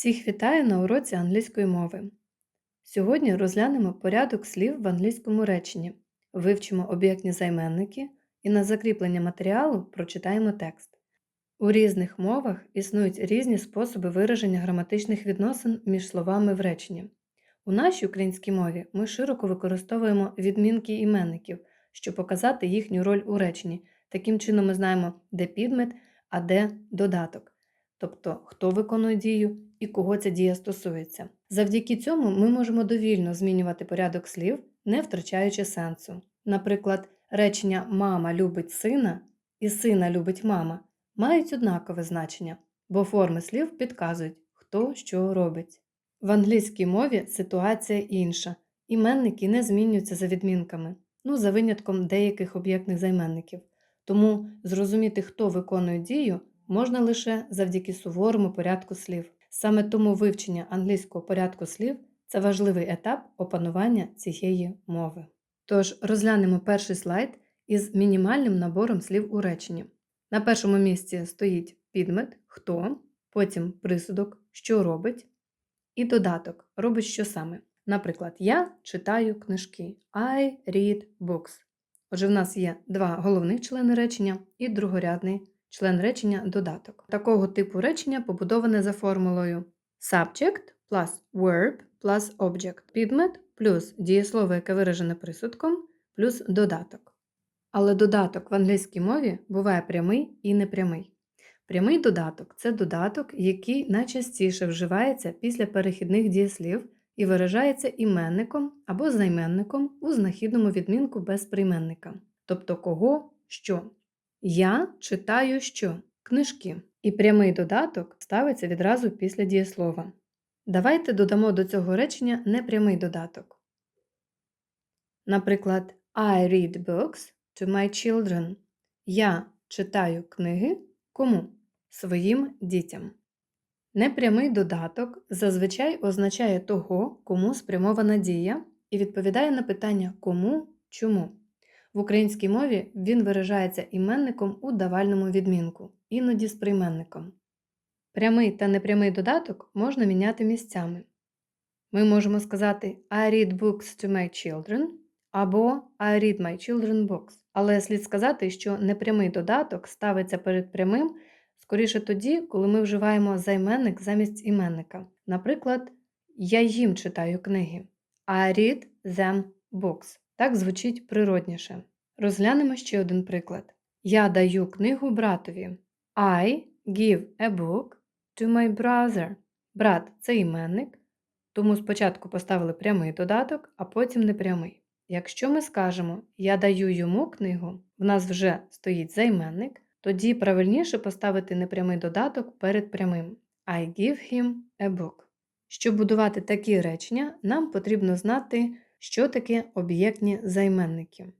Всіх вітаю на уроці англійської мови. Сьогодні розглянемо порядок слів в англійському реченні, вивчимо об'єктні займенники і на закріплення матеріалу прочитаємо текст. У різних мовах існують різні способи вираження граматичних відносин між словами в реченні. У нашій українській мові ми широко використовуємо відмінки іменників, щоб показати їхню роль у реченні. Таким чином ми знаємо, де підмет, а де додаток тобто хто виконує дію і кого ця дія стосується. Завдяки цьому ми можемо довільно змінювати порядок слів, не втрачаючи сенсу. Наприклад, речення Мама любить сина і сина любить мама мають однакове значення, бо форми слів підказують, хто що робить. В англійській мові ситуація інша. Іменники не змінюються за відмінками, ну за винятком деяких об'єктних займенників. Тому зрозуміти, хто виконує дію, можна лише завдяки суворому порядку слів. Саме тому вивчення англійського порядку слів це важливий етап опанування цієї мови. Тож розглянемо перший слайд із мінімальним набором слів у реченні. На першому місці стоїть підмет, хто, потім присудок, що робить, і додаток робить що саме. Наприклад, я читаю книжки. I read books. Отже, в нас є два головних члени речення і другорядний член речення додаток. Такого типу речення побудоване за формулою subject plus verb plus object, підмет плюс дієслово, яке виражене присудком, плюс додаток. Але додаток в англійській мові буває прямий і непрямий. Прямий додаток це додаток, який найчастіше вживається після перехідних дієслів і виражається іменником або займенником у знахідному відмінку без прийменника, тобто кого що. Я читаю що? Книжки. І прямий додаток ставиться відразу після дієслова. Давайте додамо до цього речення непрямий додаток. Наприклад, I read books to my children. Я читаю книги кому? Своїм дітям. Непрямий додаток зазвичай означає того, кому спрямована дія, і відповідає на питання кому, чому. В українській мові він виражається іменником у давальному відмінку, іноді з прийменником. Прямий та непрямий додаток можна міняти місцями. Ми можемо сказати I read books to my children або I read my children books. Але слід сказати, що непрямий додаток ставиться перед прямим скоріше тоді, коли ми вживаємо займенник замість іменника. Наприклад, я їм читаю книги. I read them books. Так звучить природніше. Розглянемо ще один приклад. Я даю книгу братові. I give a book to my brother. Брат це іменник, тому спочатку поставили прямий додаток, а потім непрямий. Якщо ми скажемо Я даю йому книгу, в нас вже стоїть займенник, тоді правильніше поставити непрямий додаток перед прямим. I give him a book. Щоб будувати такі речення, нам потрібно знати що таке об'єктні займенники?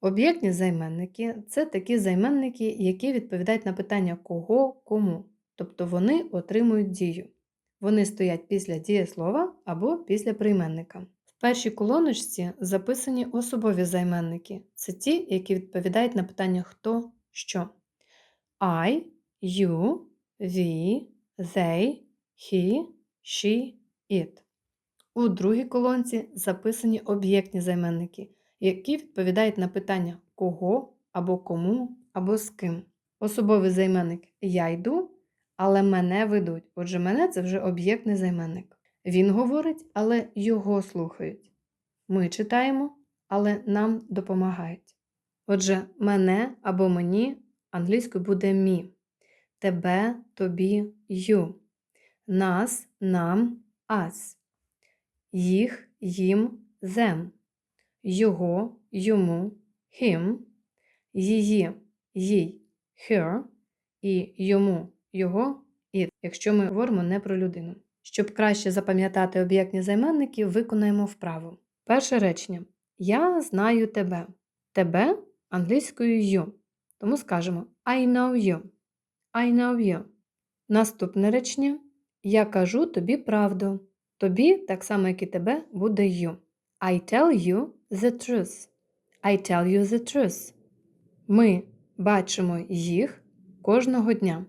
Об'єктні займенники це такі займенники, які відповідають на питання кого, кому, тобто вони отримують дію. Вони стоять після дієслова або після прийменника. В першій колоночці записані особові займенники це ті, які відповідають на питання хто, що. I, you, we, they, he, she, it. У другій колонці записані об'єктні займенники, які відповідають на питання кого або кому, або з ким. Особовий займенник я йду, але мене ведуть. Отже, мене це вже об'єктний займенник. Він говорить, але його слухають. Ми читаємо, але нам допомагають. Отже, мене або мені англійською буде мі, тебе, тобі, ю, нас, нам, ас їх, їм, them, його, йому, him, її, їй, her і йому, його, it, якщо ми говоримо не про людину. Щоб краще запам'ятати об'єктні займенники, виконаємо вправу. Перше речення. Я знаю тебе. Тебе англійською you. Тому скажемо I know you. I know you. Наступне речення. Я кажу тобі правду. Тобі, так само, як і тебе, буде you. I tell you the truth. I tell you the truth. Ми бачимо їх кожного дня.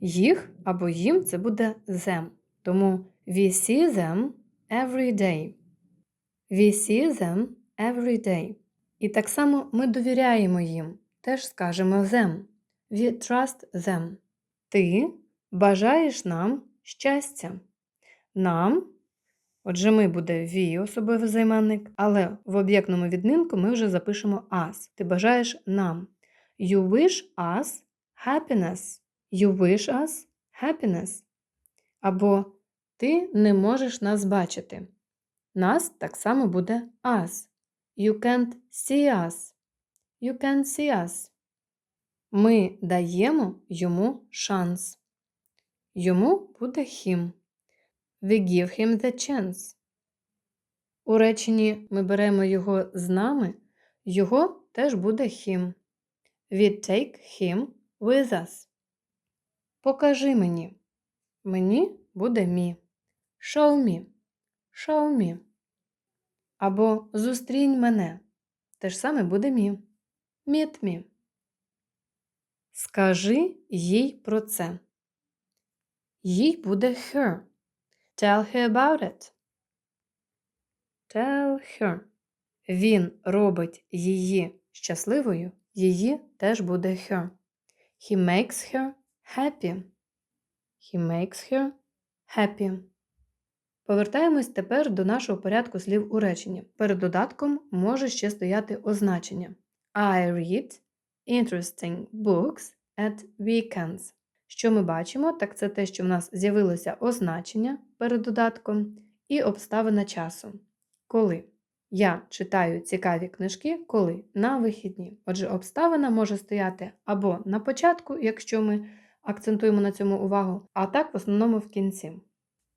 Їх або їм це буде them. Тому we see them every day. We see them every day. І так само ми довіряємо їм. Теж скажемо them. We trust them. Ти бажаєш нам щастя. Нам, отже, ми буде we особливий займенник, але в об'єктному відмінку ми вже запишемо us. Ти бажаєш нам. You wish us happiness. You wish us happiness. Або ти не можеш нас бачити. Нас так само буде us. You can't see us. You can't see us. Ми даємо йому шанс. Йому буде him. We give him the chance. У реченні ми беремо його з нами, його теж буде him. We take him with us. Покажи мені. Мені буде me. Show me. Show me. Або зустрінь мене. Те ж саме буде me. Meet me. Скажи їй про це. Їй буде her. Tell her about it. Tell her. Він робить її щасливою, її теж буде her. He makes her happy. He makes her happy. Повертаємось тепер до нашого порядку слів у реченні. Перед додатком може ще стояти означення. I read interesting books at weekends. Що ми бачимо, так це те, що в нас з'явилося означення перед додатком і обставина часу. Коли я читаю цікаві книжки, коли на вихідні. Отже, обставина може стояти або на початку, якщо ми акцентуємо на цьому увагу, а так в основному в кінці.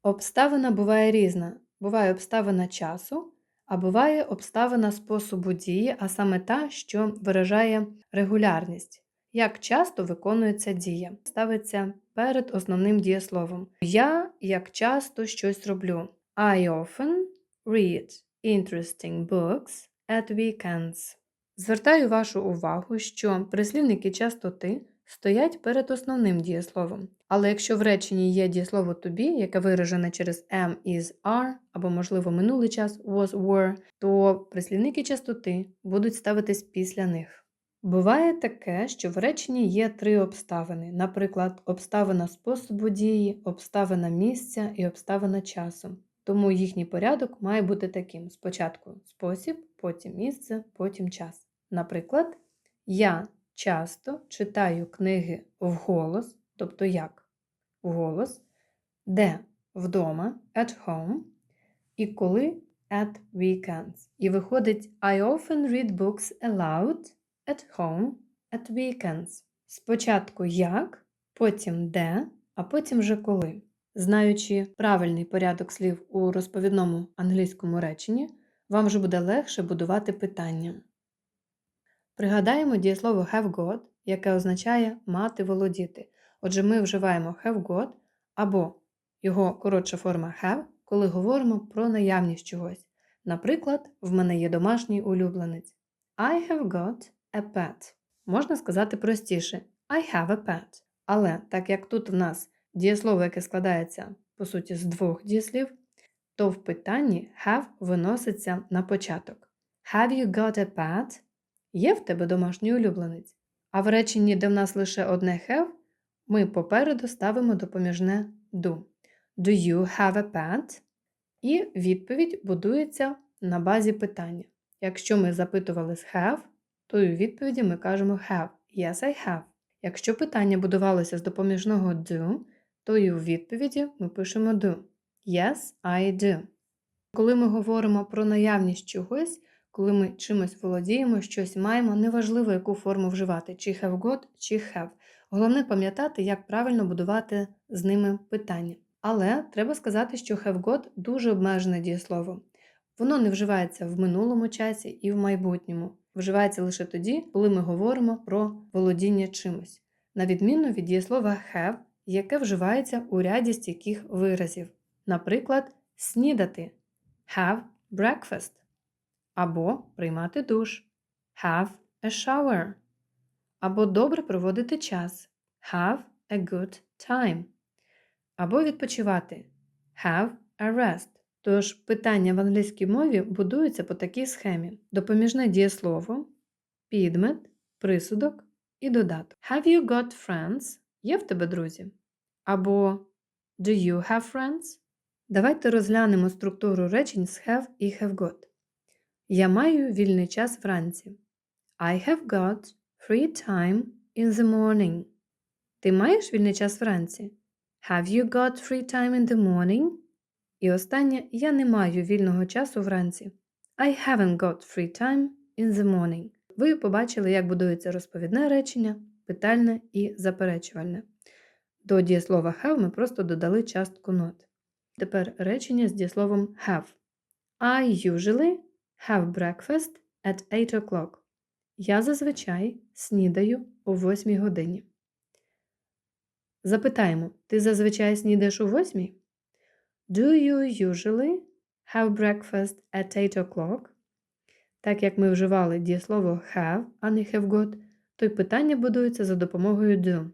Обставина буває різна. Буває обставина часу, а буває обставина способу дії, а саме та, що виражає регулярність. Як часто виконується дія, ставиться перед основним дієсловом. Я як часто щось роблю. I often read interesting books at weekends. Звертаю вашу увагу, що прислівники частоти стоять перед основним дієсловом. Але якщо в реченні є дієслово be, яке виражене через am, is, are, або, можливо, минулий час was, were, то прислівники частоти будуть ставитись після них. Буває таке, що в реченні є три обставини, наприклад, обставина способу дії, обставина місця і обставина часу. Тому їхній порядок має бути таким: спочатку спосіб, потім місце, потім час. Наприклад, я часто читаю книги вголос, тобто як? Вголос, де? Вдома, at home, і коли? At weekends. І виходить I often read books aloud at home at weekends. Спочатку як, потім де, а потім вже коли. Знаючи правильний порядок слів у розповідному англійському реченні, вам вже буде легше будувати питання. Пригадаємо дієслово have got, яке означає мати володіти. Отже, ми вживаємо have got або його коротша форма have, коли говоримо про наявність чогось. Наприклад, в мене є домашній улюбленець. I have got a pet. Можна сказати простіше I have a pet. Але так як тут в нас дієслово, яке складається, по суті, з двох дієслів, то в питанні have виноситься на початок. Have you got a pet? Є в тебе домашній улюбленець. А в реченні, де в нас лише одне have, ми попереду ставимо допоміжне do. Do you have a pet? І відповідь будується на базі питання. Якщо ми запитували з have, то у відповіді ми кажемо have. Yes, I have. Якщо питання будувалося з допоміжного do, то і у відповіді ми пишемо do. Yes, I do. Коли ми говоримо про наявність чогось, коли ми чимось володіємо, щось маємо, неважливо, яку форму вживати, чи have got, чи have. Головне пам'ятати, як правильно будувати з ними питання. Але треба сказати, що have got дуже обмежене дієслово. Воно не вживається в минулому часі і в майбутньому. Вживається лише тоді, коли ми говоримо про володіння чимось, на відміну від дієслова have, яке вживається у ряді стійких виразів. Наприклад, снідати have breakfast або приймати душ have a shower, або добре проводити час have a good time, або відпочивати have a rest. Тож питання в англійській мові будуються по такій схемі: допоміжне дієслово, підмет, присудок і додаток. Have you got friends? Є в тебе друзі? Або Do you have friends? Давайте розглянемо структуру речень з have і have got. Я маю вільний час вранці. I have got free time in the morning. Ти маєш вільний час вранці? Have you got free time in the morning? І останнє я не маю вільного часу вранці. I haven't got free time in the morning. Ви побачили, як будується розповідне речення, питальне і заперечувальне. До дієслова have ми просто додали частку not. Тепер речення з дієсловом have. I usually have breakfast at 8 o'clock. Я зазвичай снідаю о 8 годині. Запитаємо, ти зазвичай снідаєш о 8? Do you usually have breakfast at 8 o'clock? Так як ми вживали дієслово have, а не have got, то й питання будується за допомогою do.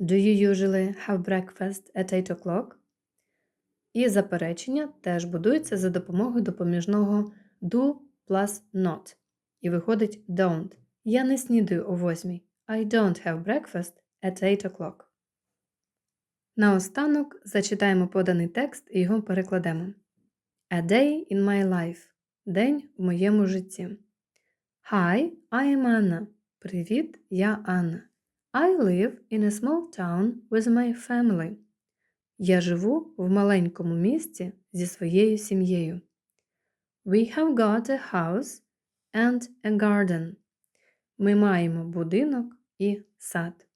Do you usually have breakfast at 8 o'clock? І заперечення теж будується за допомогою допоміжного do plus not. І виходить don't. Я не снідаю о 8. I don't have breakfast at 8 o'clock. Наостанок зачитаємо поданий текст і його перекладемо. A day in my life. День в моєму житті. Hi, I Anna. Привіт, я Анна. I live in a small town with my family. Я живу в маленькому місті зі своєю сім'єю. We have got a house and a garden. Ми маємо будинок і сад.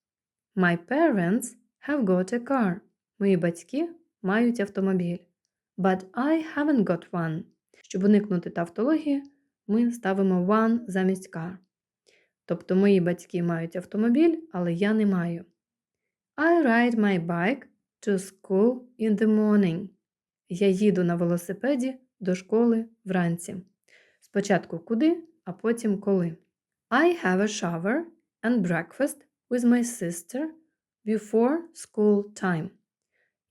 My parents have got a car. Мої батьки мають автомобіль. But I haven't got one. Щоб уникнути тавтології, ми ставимо one замість car. Тобто мої батьки мають автомобіль, але я не маю. I ride my bike to school in the morning. Я їду на велосипеді до школи вранці. Спочатку куди, а потім коли. I have a shower and breakfast with my sister before school time.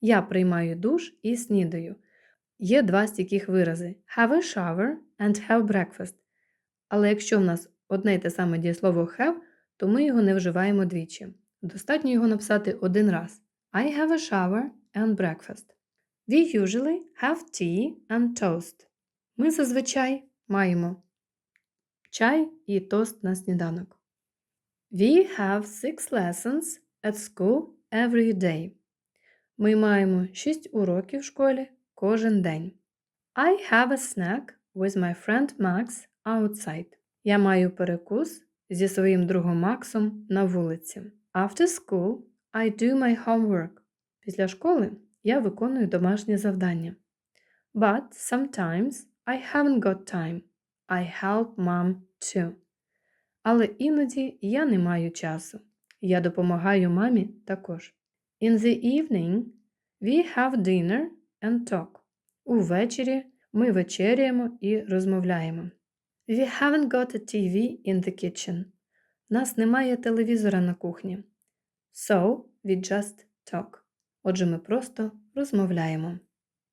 Я приймаю душ і снідаю. Є два стійких вирази have a shower and have breakfast. Але якщо в нас одне й те саме дієслово have, то ми його не вживаємо двічі. Достатньо його написати один раз. I have a shower and breakfast. We usually have tea and toast. Ми зазвичай маємо чай і тост на сніданок. We have six lessons at school every day. Ми маємо 6 уроків в школі кожен день. I have a snack with my friend Max outside. Я маю перекус зі своїм другом Максом на вулиці. After school, I do my homework. Після школи я виконую домашнє завдання. But sometimes I haven't got time. I help mom too. Але іноді я не маю часу. Я допомагаю мамі також. In the evening, we have dinner and talk. Увечері ми вечеряємо і розмовляємо. We haven't got a TV in the kitchen. Нас немає телевізора на кухні. So we just talk. Отже, ми просто розмовляємо.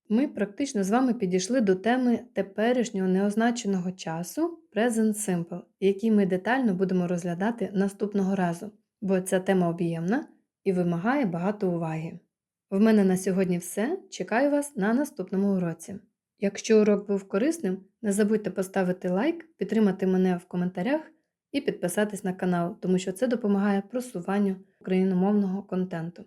Ми практично з вами підійшли до теми теперішнього неозначеного часу Present Simple, який ми детально будемо розглядати наступного разу, бо ця тема об'ємна і вимагає багато уваги. В мене на сьогодні все. Чекаю вас на наступному уроці. Якщо урок був корисним, не забудьте поставити лайк, підтримати мене в коментарях і підписатись на канал, тому що це допомагає просуванню україномовного контенту.